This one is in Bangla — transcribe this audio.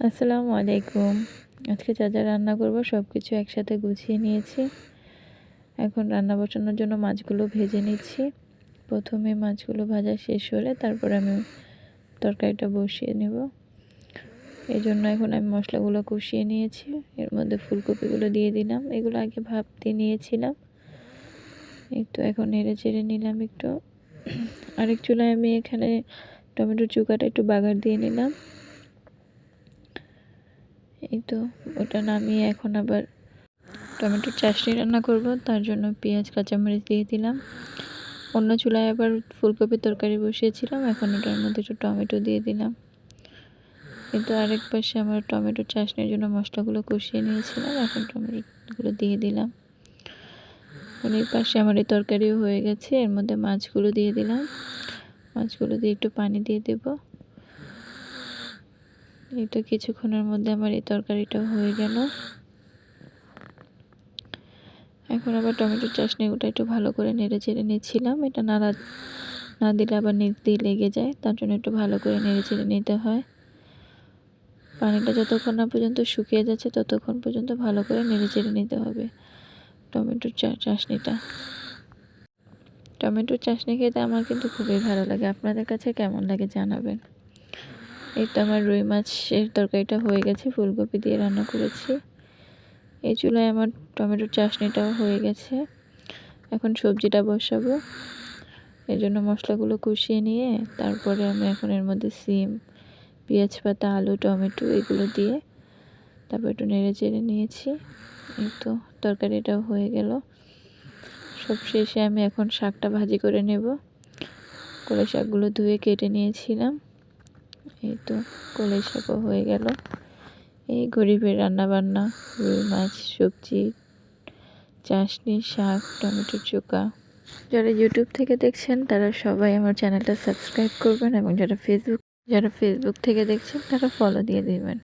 আসসালামু আলাইকুম। আজকে যা যা রান্না করব সব কিছু একসাথে গুছিয়ে নিয়েছি। এখন রান্না বসানোর জন্য মাছগুলো ভেজে নিচ্ছি। প্রথমে মাছগুলো ভাজা শেষ হলে তারপর আমি তরকারিটা বসিয়ে নেব। এই জন্য এখন আমি মশলাগুলো কষিয়ে নিয়েছি। এর মধ্যে ফুলকপিগুলো দিয়ে দিলাম। এগুলো আগে ভাবতে নিয়েছিলাম। একটু এখন নেড়ে চেড়ে নিলাম একটু। আরেক চুলায় আমি এখানে টমেটোর চুকাটা একটু বাগার দিয়ে নিলাম। এই তো ওটা নামিয়ে এখন আবার টমেটোর চাটনি রান্না করব, তার জন্য পেঁয়াজ, কাঁচামরিচ দিয়ে দিলাম। অন্য চুলায় আবার ফুলকপির তরকারি বসিয়েছিলাম, এখন ওটার মধ্যে একটু টমেটো দিয়ে দিলাম। কিন্তু আরেক পাশে আমার টমেটোর চাটনির জন্য মশলাগুলো কষিয়ে নিয়েছিলাম, এখন টমেটোগুলো দিয়ে দিলাম। অনেক পাশে আমার এই তরকারিও হয়ে গেছে, এর মধ্যে মাছগুলো দিয়ে দিলাম। মাছগুলো দিয়ে একটু পানি দিয়ে দেবো। এই তো কিছুক্ষণের মধ্যে আমার এই তরকারিটাও হয়ে গেল। এখন আবার টমেটোর চাশনি ওটা একটু ভালো করে নেড়ে চেড়ে নিচ্ছিলাম। এটা নাড়া, না দিলে আবার নিচ দিয়ে লেগে যায়, তার জন্য একটু ভালো করে নেড়ে চেড়ে নিতে হয়। পানিটা যতক্ষণ না পর্যন্ত শুকিয়ে যাচ্ছে, ততক্ষণ পর্যন্ত ভালো করে নেড়ে চেড়ে নিতে হবে টমেটোর চাশনিটা। টমেটোর চাশনি খেতে আমার কিন্তু খুবই ভালো লাগে। আপনাদের কাছে কেমন লাগে জানাবেন। এই তো আমার রুই মাছের তরকারিটা হয়ে গেছে, ফুলকপি দিয়ে রান্না করেছি। এই চুলায় আমার টমেটোর চাশনিটাও হয়ে গেছে। এখন সবজিটা বসাবো। এই জন্য মশলাগুলো কষিয়ে নিয়ে তারপরে আমি এখন এর মধ্যে সিম, পেঁয়াজ পাতা, আলু, টমেটো এগুলো দিয়ে তারপর একটু নেড়ে চেড়ে নিয়েছি। এই তো তরকারিটাও হয়ে গেল। সব শেষে আমি এখন শাকটা ভাজি করে নেব। কলে শাকগুলো ধুয়ে কেটে নিয়েছিলাম। এই তো কলাই শাকও হয়ে গেল। এই গরিবের রান্নাবান্না, রুই মাছ, সবজি, চাশনি, শাক, টমেটো চোকা যারা ইউটিউব থেকে দেখছেন, তারা সবাই আমার চ্যানেলটা সাবস্ক্রাইব করবেন এবং যারা ফেসবুক যারা ফেসবুক থেকে দেখছেন, তারা ফলো দিয়ে দেবেন।